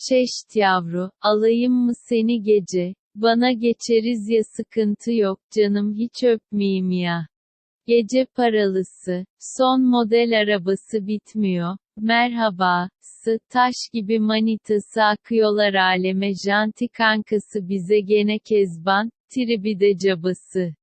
Çeşt yavru, alayım mı seni gece? Bana geçeriz ya sıkıntı yok canım hiç öpmeyeyim ya. Gece paralısı, son model arabası bitmiyor. Merhaba, sı, taş gibi manitası akıyorlar aleme janti kankası bize gene kezban, tribi de cabası.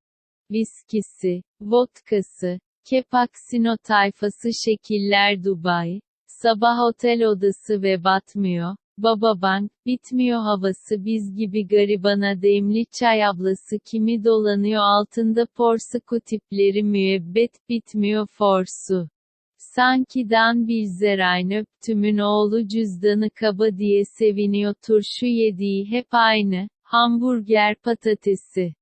Viskisi, vodkası, kepaksino tayfası şekiller Dubai, sabah otel odası ve batmıyor, Baba bank, bitmiyor havası biz gibi garibana demli çay ablası kimi dolanıyor altında porsuku tipleri müebbet bitmiyor forsu. Sanki Dan Bilzerayn öptümün oğlu cüzdanı kaba diye seviniyor turşu yediği hep aynı, hamburger patatesi.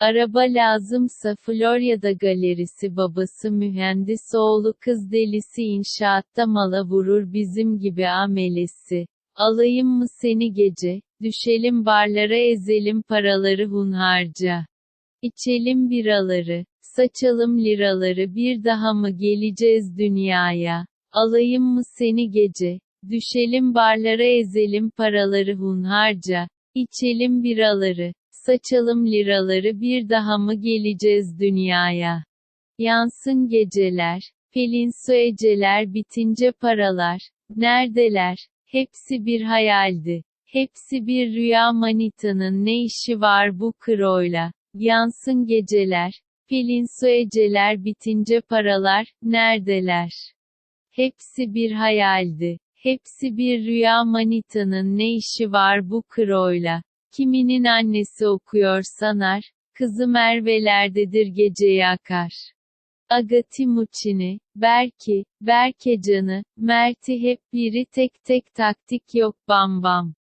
Araba lazımsa Florya'da galerisi babası mühendis oğlu kız delisi inşaatta mala vurur bizim gibi amelesi. Alayım mı seni gece, düşelim barlara ezelim paraları hunharca. İçelim biraları, saçalım liraları bir daha mı geleceğiz dünyaya? Alayım mı seni gece, düşelim barlara ezelim paraları hunharca. İçelim biraları, saçalım liraları bir daha mı geleceğiz dünyaya? Yansın geceler, pelin su eceler bitince paralar, neredeler? Hepsi bir hayaldi. Hepsi bir rüya manitanın ne işi var bu kroyla? Yansın geceler. Pelin su eceler bitince paralar, neredeler? Hepsi bir hayaldi. Hepsi bir rüya manitanın ne işi var bu kroyla? Kiminin annesi okuyor sanar, kızı Merve'lerdedir geceyi akar. Aga Timuçin'i, Berki, Berkecan'ı, Mert'i hep biri tek tek taktik yok bam bam.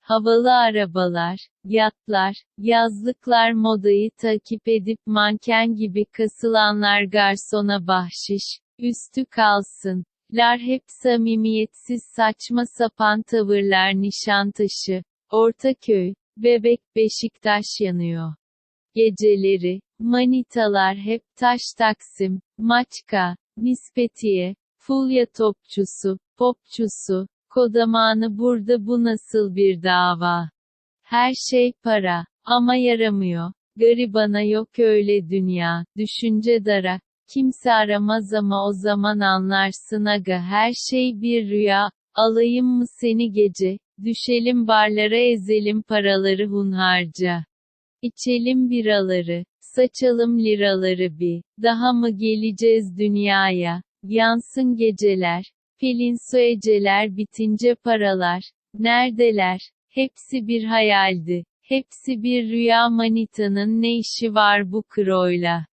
Havalı arabalar, yatlar, yazlıklar modayı takip edip manken gibi kasılanlar garsona bahşiş, üstü kalsın. Lar hep samimiyetsiz saçma sapan tavırlar Nişantaşı, Ortaköy, Bebek Beşiktaş yanıyor. Geceleri, manitalar hep taş taksim, maçka, nispetiye, fulya topçusu, popçusu, kodamanı burada bu nasıl bir dava? Her şey para, ama yaramıyor. Garibana yok öyle dünya, düşünce dara, kimse aramaz ama o zaman anlarsın aga her şey bir rüya, alayım mı seni gece, düşelim barlara ezelim paraları hunharca. İçelim biraları, saçalım liraları bir, daha mı geleceğiz dünyaya, yansın geceler, pelin su eceler bitince paralar, neredeler, hepsi bir hayaldi, hepsi bir rüya manitanın ne işi var bu kroyla.